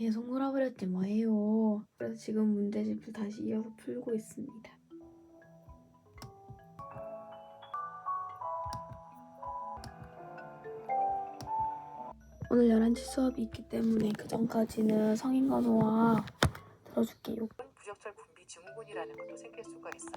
계속 놀아버렸지 뭐예요. 그래서 지금 문제집을 다시 이어서 풀고 있습니다. 오늘 11시 수업이 있기 때문에 그 전까지는 성인간호와 들어줄게요. 부적절 분비 증후군이라는 것도 생길 수가 있어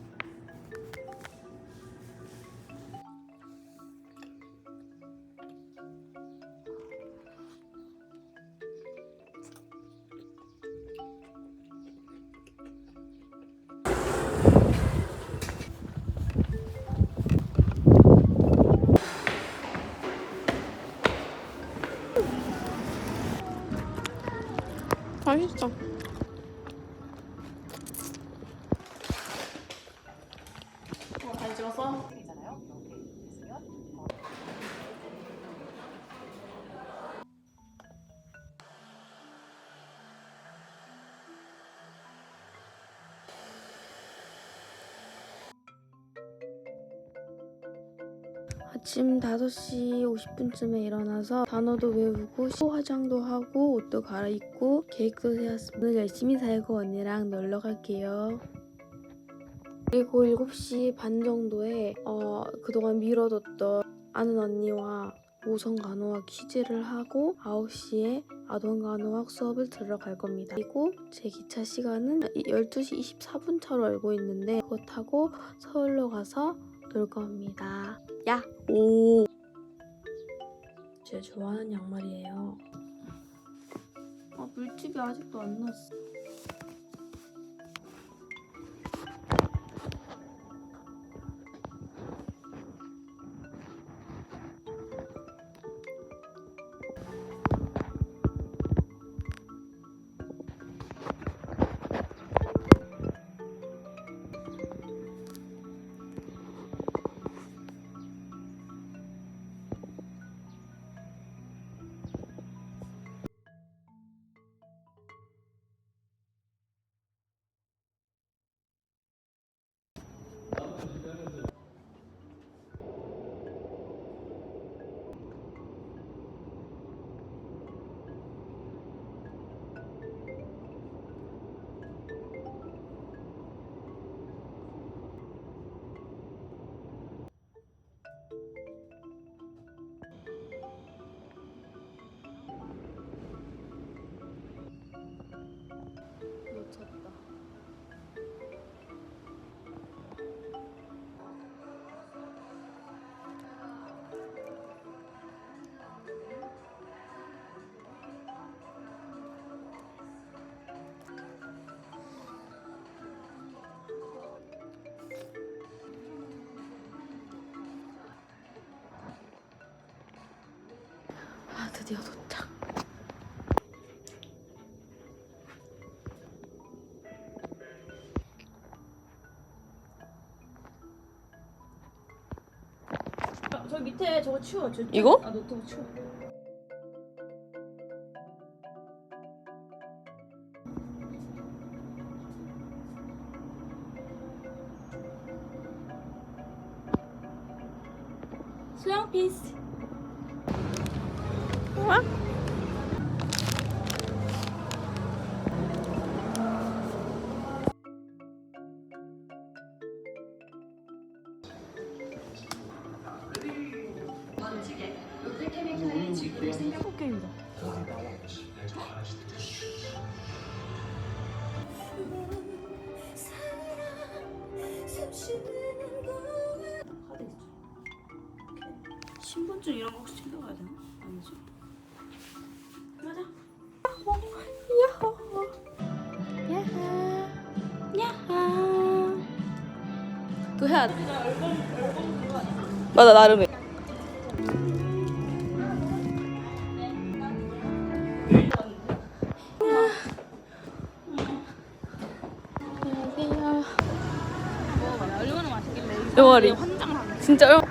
맛있어. 아침 5시 50분쯤에 일어나서 단어도 외우고 시 화장도 하고 옷도 갈아입고 계획도 세웠습니다. 오늘 열심히 살고 언니랑 놀러 갈게요. 그리고 7시 반 정도에 어, 그동안 미뤄뒀던 아는 언니와 모성 간호학 퀴즈를 하고 9시에 아동 간호학 수업을 들어갈 겁니다. 그리고 제 기차 시간은 12시 24분 차로 알고 있는데 그거 타고 서울로 가서 놀 겁니다. 야! 오! 제가 좋아하는 양말이에요. 아, 물집이 아직도 안 났어. 드디어 도착. 아, 저 밑에 저거 치워. 저 이거? 아 노트북 치워. 수영 피스. 신분증 이런 거 혹시 챙겨가야 되나? 아니지. 그거 해야 돼. 맞아? 영월이. 환장. 진짜요? 몇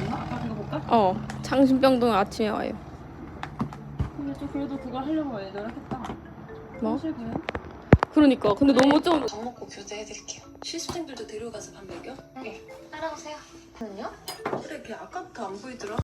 없나? 아까 그거 볼까? 어. 장신병동 아침에 와요. 근데 좀 그래도 그거 하려고 노력했다. 뭐? 화장실 가요? 그러니까 근데 너무 좀 밥 먹고 교대해드릴게요. 실습생들도 데려가서 밥 먹여? 따라오세요. 저는요? 그래 걔 아까부터 안 보이더라